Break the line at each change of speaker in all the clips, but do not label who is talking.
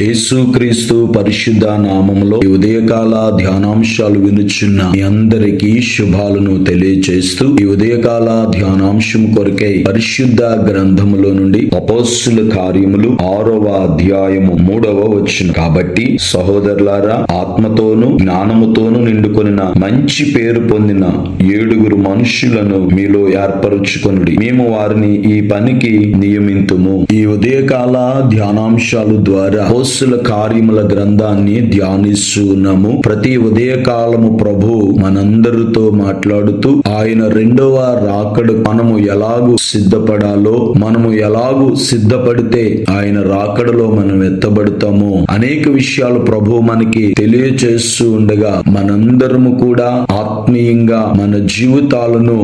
యేసుక్రీస్తు పరిశుద్ధ నామములో ఈ ఉదయకాల ధ్యానాంశాలు వినుచున్న మీ అందరికీ శుభాలను తెలియచేస్తూ ఈ ఉదయకాల ధ్యానాంశం కొరకై పరిశుద్ధ గ్రంథములో నుండి అపోస్సుల కార్యములు ఆరవ అధ్యాయము మూడవ వచ్చిన కాబట్టి సహోదరులారా ఆత్మతోను జ్ఞానముతోను నిండుకొనిన మంచి పేరు పొందిన ఏడుగురు మనుషులను మీలో ఏర్పరుచుకొనుడి. మేము వారిని ఈ పనికి నియమింతుము. ఈ ఉదయకాల ధ్యానాంశాలు ద్వారా అపోస్తుల కార్యముల గ్రంథాన్ని ధ్యానిస్తున్నాము. ప్రతి ఉదయకాలము ప్రభు మనందరితో మాట్లాడుతూ ఆయన రెండవ రాకడు మనము ఎలాగూ సిద్ధపడాలో మనము ఎలాగూ సిద్ధపడితే ఆయన రాకడలో మనం ఎత్తబడతాము. అనేక విషయాలు ప్రభు మనకి తెలియచేస్తూ ఉండగా మనందరము కూడా ఆత్మీయంగా మన జీవితాలను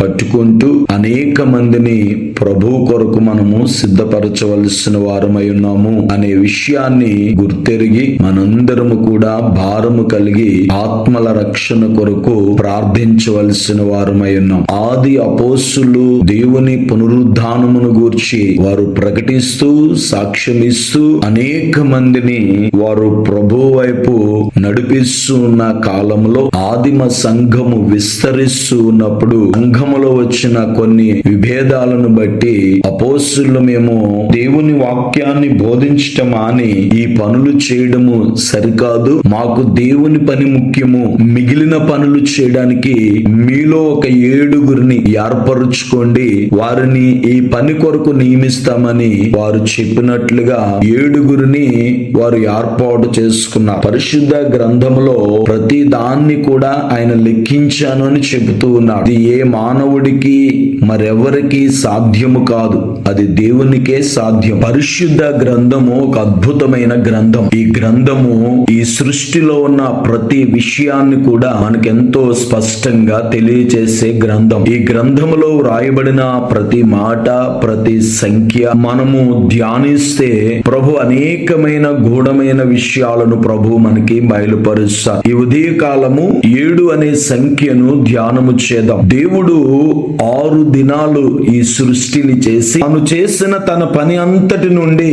కట్టుకుంటూ అనేక మందిని ప్రభు కొరకు మనము సిద్ధపరచవలసిన వారమై ఉన్నాము అనే విషయాన్ని గుర్తెరిగి మనందరము కూడా భారము కలిగి ఆత్మల రక్షణ కొరకు ప్రార్థించవలసిన వారమై ఉన్నాం. ఆది అపోస్సులు దేవుని పునరుద్ధానమును గూర్చి వారు ప్రకటిస్తూ సాక్ష్యమిస్తూ అనేక మందిని వారు ప్రభు వైపు నడిపిస్తూ ఉన్న కాలంలో ఆదిమ సంఘము విస్తరిస్తూ ఉన్నప్పుడు సంఘములో వచ్చిన కొన్ని విభేదాలను బట్టి అపోస్సులు మేము దేవుని వాక్యాన్ని బోధించటం అని ఈ పనులు చేయడము సరికాదు. మాకు దేవుని పని ముఖ్యము. మిగిలిన పనులు చేయడానికి మీలో ఒక ఏడుగురిని ఏర్పరుచుకోండి. వారిని ఈ పని కొరకు నియమిస్తామని వారు చెప్పినట్లుగా ఏడుగురిని వారు ఏర్పాటు చేసుకున్నారు పరిశుద్ధ గ్రంథములో ప్రతి దాన్ని కూడా ఆయన లెక్కించాను అని చెబుతూ ఉన్నాడు. ఇది ఏ మానవుడికి మరెవరికి సాధ్యము కాదు. అది దేవునికే సాధ్యం. పరిశుద్ధ గ్రంథము ఒక అద్భుతమైన గ్రంథం. ఈ గ్రంథము ఈ సృష్టిలో ఉన్న ప్రతి విషయాన్ని కూడా మనకెంతో స్పష్టంగా తెలియచేసే గ్రంథం. ఈ గ్రంథములో వ్రాయబడిన ప్రతి మాట ప్రతి సంఖ్య మనము ధ్యానిస్తే ప్రభు అనేకమైన గూఢమైన విషయాలను ప్రభు మనకి బయలుపరుస్తారు ఈ ఉదయ కాలము ఏడు అనే సంఖ్యను ధ్యానము చేద్దాం. దేవుడు ఆరు దినాలు ఈ సృష్టిని చేసి తాను చేసిన తన పని అంతటి నుండి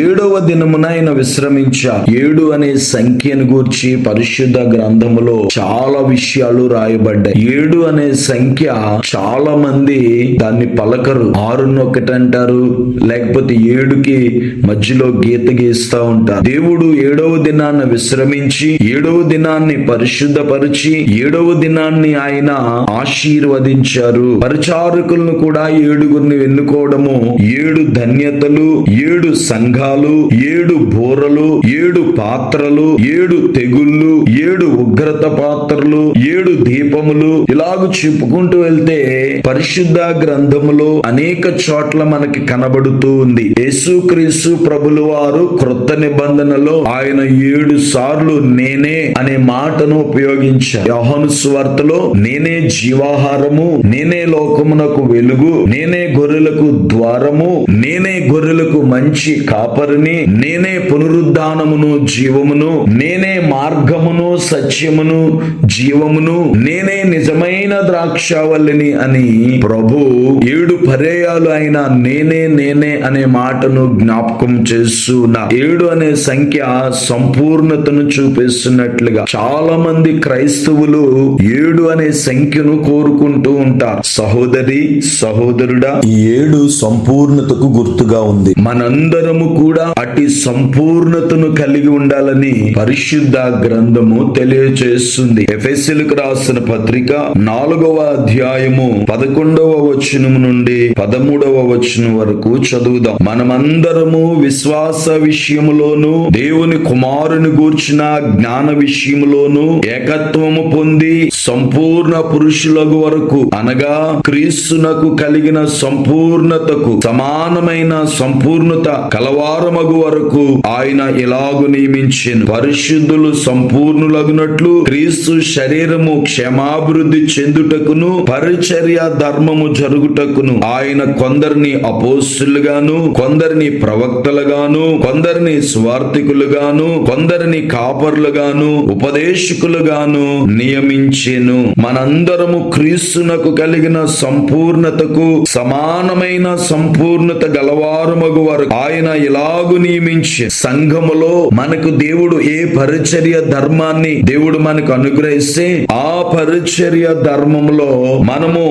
ఏడవ దినమున ఆయన విశ్రమించ. ఏడు అనే సంఖ్యను గూర్చి పరిశుద్ధ గ్రంథములో చాలా విషయాలు రాయబడ్డాయి. ఏడు అనే సంఖ్య చాలా మంది దాన్ని పలకరు. ఆరును ఒకటి అంటారు లేకపోతే ఏడుకి మధ్యలో గీత గీస్తా ఉంటారు. దేవుడు ఏడవ దినాన్ని విశ్రమించి ఏడవ దినాన్ని పరిశుద్ధపరిచి ఏడవ దినాన్ని ఆయన ఆశీర్వదించారు. పరిచారకులను కూడా ఏడుగురిని ఎన్నుకోవడము ఏడు ధన్యతలు ఏడు సంఘాలు ఏడు బోరలు ఏడు పాత్రలు ఏడు తెగుళ్ళు ఏడు ఉగ్రత పాత్రలు ఏడు దీపములు ఇలాగ చెప్పుకుంటూ వెళ్తే పరిశుద్ధ గ్రంథములో అనేక చోట్ల మనకి కనబడుతూ ఉంది. యేసుక్రీస్తు ప్రభులు వారు క్రొత్త నిబంధనలో ఆయన ఏడు సార్లు నేనే అనే మాటను ఉపయోగించారు. యోహను స్వార్తలో నేనే జీవాహారము నేనే లోకమునకు వెలుగు నేనే గొర్రెలకు ద్వారము నేనే గొర్రెలకు మంచి కాపరిని నేను పునరుద్ధానమును జీవమును నేనే మార్గమును సత్యమును జీవమును నేనే నిజమైన ద్రాక్షావల్లిని అని ప్రభు ఏడు పర్యాయాలు అయిన నేనే నేనే అనే మాటను జ్ఞాపకం చేస్తున్నా ఏడు అనే సంఖ్య సంపూర్ణతను చూపిస్తున్నట్లుగా చాలా మంది క్రైస్తవులు ఏడు అనే సంఖ్యను కోరుకుంటూ ఉంటారు. సహోదరి సహోదరుడా ఈ ఏడు సంపూర్ణతకు గుర్తుగా ఉంది. మనందరము కూడా అటు సంపూర్ణతను కలిగి ఉండాలని పరిశుద్ధ గ్రంథము తెలియచేస్తుంది. ఎఫెస్సీలకు రాసిన పత్రిక నాలుగవ అధ్యాయము పదకొండవ వచనం నుండి పదమూడవ వచనం వరకు చదువుదాం. మనమందరము విశ్వాస విషయములోను దేవుని కుమారుని గూర్చిన జ్ఞాన విషయములోను ఏకత్వము పొంది సంపూర్ణ పురుషులకు వరకు అనగా క్రీస్తునకు కలిగిన సంపూర్ణతకు సమానమైన సంపూర్ణత కలవారమగు వరకు ఆయన ఇలాగు నియమించెను? పరిశుద్ధులు సంపూర్ణులగునట్లు క్రీస్తు శరీరము క్షమాభివృద్ధి చెందుటకును పరిచర్య ధర్మము జరుగుటకును ఆయన కొందరిని అపోస్తులుగాను కొందరిని ప్రవక్తలుగాను కొందరిని స్వార్థికులుగాను కొందరిని కాపర్లుగాను ఉపదేశకులుగాను నియమించెను. మనందరము క్రీస్తునకు కలిగిన సంపూర్ణతకు సమానమైన సంపూర్ణత గలవారు మగువారు ఆయన ఇలాగు నియమించి సంఘములో మనకు దేవుడు ఏ పరిచర్య ధర్మాన్ని దేవుడు మనకు అనుగ్రహిస్తే ఆ పరిచర్య ధర్మములో మనము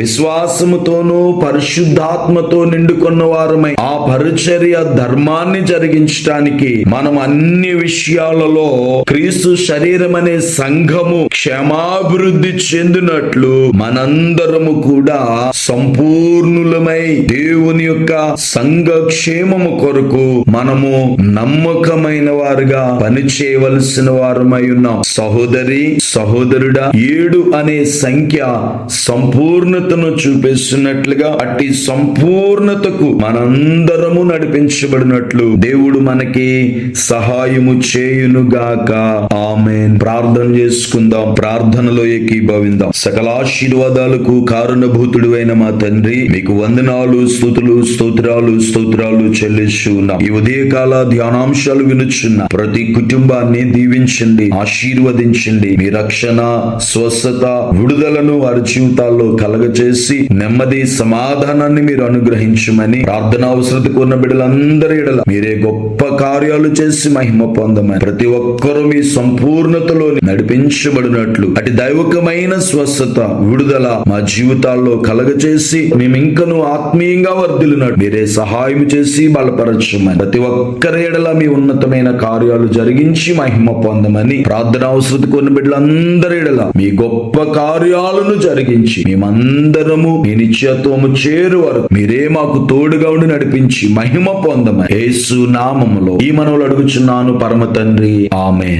విశ్వాసముతోనూ పరిశుద్ధాత్మతో నిండుకున్న వారమై ఆ పరిచర్య ధర్మాన్ని జరిగించడానికి మనం అన్ని విషయాలలో క్రీస్తు శరీరం అనే సంఘము క్షేమాభివృద్ధి చెందినట్లు మనందరము కూడా సంపూర్ణులమై దేవుని యొక్క సంఘ క్షేమము కొరకు మనము నమ్మకమైన వారుగా పని చేయవలసిన వారమై ఉన్నాం. సహోదరి సహోదరుడా ఏడు అనే సంఖ్య సంపూర్ణతను చూపిస్తున్నట్లుగా అట్టి సంపూర్ణతకు మనందరము నడిపించబడినట్లు దేవుడు మనకి సహాయము చేయునుగాక. ఆమెన్. ప్రార్థన చేసుకుందాం. ప్రార్థనలో ఏకీభవిందాం. సకల ఆశీర్వాదాలకు కారణభూతుడు అయిన మా తండ్రి మీకు వందనాలు స్థుతులు స్తోత్రాలు స్తోత్రాలు చెల్లిస్తున్నాం. ఈ ఉదయకాల ధ్యానాంశాలు వినుచున్న ప్రతి కుటుంబాన్ని దీవించండి ఆశీర్వదించండి. మీ రక్షణ స్వస్థత విడుదలను వారి జీవితాల్లో కలగచేసి నెమ్మది సమాధానాన్ని మీరు అనుగ్రహించమని ప్రార్థన అవసరత ఉన్న బిడ్డలందరి ఎడల మీరే గొప్ప కార్యాలు చేసి మహిమ పొందమని ప్రతి ఒక్కరూ మీ సంపూర్ణతలో నడిపించబడినట్లు అటు దైవకమైన స్వస్థత విడుదల మా జీవితాల్లో కలగచేసి మేము ఇంకను ఆత్మీయంగా వర్దిలినట్టు మీరే సహాయం చేసి బలపరచమని ప్రతి ఒక్క ఒక్కరి ఎడల మీ ఉన్నతమైన కార్యాలు జరిగించి మహిమ పొందమని ప్రార్థన అవసరత కొన్ని బిడ్డలందరి ఎడల మీ గొప్ప కార్యాలను జరిగించి మేమందరము మీ నిత్యత్వము చేరు వరకు మీరే మాకు తోడుగా ఉండి నడిపించి మహిమ పొందమని యేసు నామములో ఈ మనవులు అడుగుచున్నాను పరమ తండ్రి. ఆమె